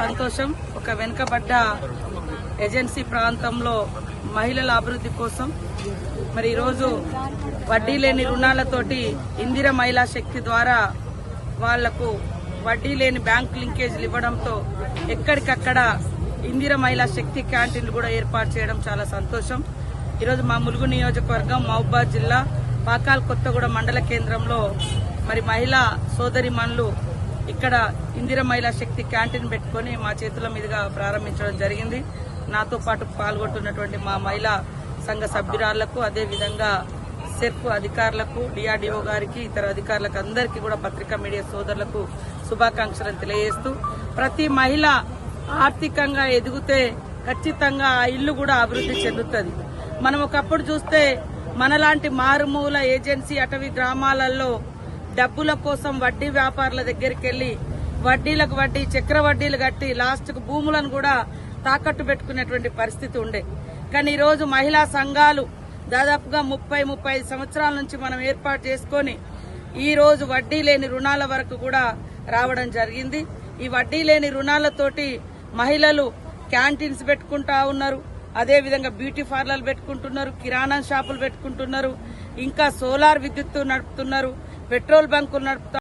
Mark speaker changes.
Speaker 1: సంతోషం. ఒక వెనుకబడ్డ ఏజెన్సీ ప్రాంతంలో మహిళల అభివృద్ధి కోసం మరి ఈరోజు వడ్డీ లేని రుణాలతోటి ఇందిర మహిళా శక్తి ద్వారా వాళ్ళకు వడ్డీ లేని బ్యాంక్ లింకేజీలు ఇవ్వడంతో ఎక్కడికక్కడ ఇందిర మహిళా శక్తి క్యాంటీన్లు కూడా ఏర్పాటు చేయడం చాలా సంతోషం. ఈరోజు మా ములుగు నియోజకవర్గం మహబూబాద్ జిల్లా పాకాల్ కొత్తగూడ మండల కేంద్రంలో మరి మహిళా సోదరిమణులు ఇక్కడ ఇందిర మహిళా శక్తి క్యాంటీన్ పెట్టుకొని మా చేతుల మీదుగా ప్రారంభించడం జరిగింది. నాతో పాటు పాల్గొంటున్నటువంటి మా మహిళా సంఘ సభ్యురాళ్ళకు అదేవిధంగా సెర్ఫ్ అధికారులకు డిఆర్డిఓ గారికి ఇతర అధికారులకు అందరికీ కూడా పత్రికా మీడియా సోదరులకు శుభాకాంక్షలను తెలియజేస్తూ ప్రతి మహిళ ఆర్థికంగా ఎదిగితే ఖచ్చితంగా ఆ ఇల్లు కూడా అభివృద్ధి చెందుతుంది. మనం ఒకప్పుడు చూస్తే మనలాంటి మారుమూల ఏజెన్సీ అటవీ గ్రామాలలో డబ్బుల కోసం వడ్డీ వ్యాపారుల దగ్గరికి వెళ్ళి వడ్డీలకు వడ్డీ చక్ర వడ్డీలు కట్టి లాస్ట్కు భూములను కూడా తాకట్టు పెట్టుకునేటువంటి పరిస్థితి ఉండే. కానీ ఈ రోజు మహిళా సంఘాలు దాదాపుగా ముప్పై ముప్పై ఐదు సంవత్సరాల నుంచి మనం ఏర్పాటు చేసుకొని ఈ రోజు వడ్డీ లేని రుణాల వరకు కూడా రావడం జరిగింది. ఈ వడ్డీ లేని రుణాలతోటి మహిళలు క్యాంటీన్స్ పెట్టుకుంటా ఉన్నారు. అదేవిధంగా బ్యూటీ పార్లర్లు పెట్టుకుంటున్నారు కిరాణా షాపులు పెట్టుకుంటున్నారు ఇంకా సోలార్ విద్యుత్తు నడుపుతున్నారు. పెట్రోల్ బంకులు నడుపుతా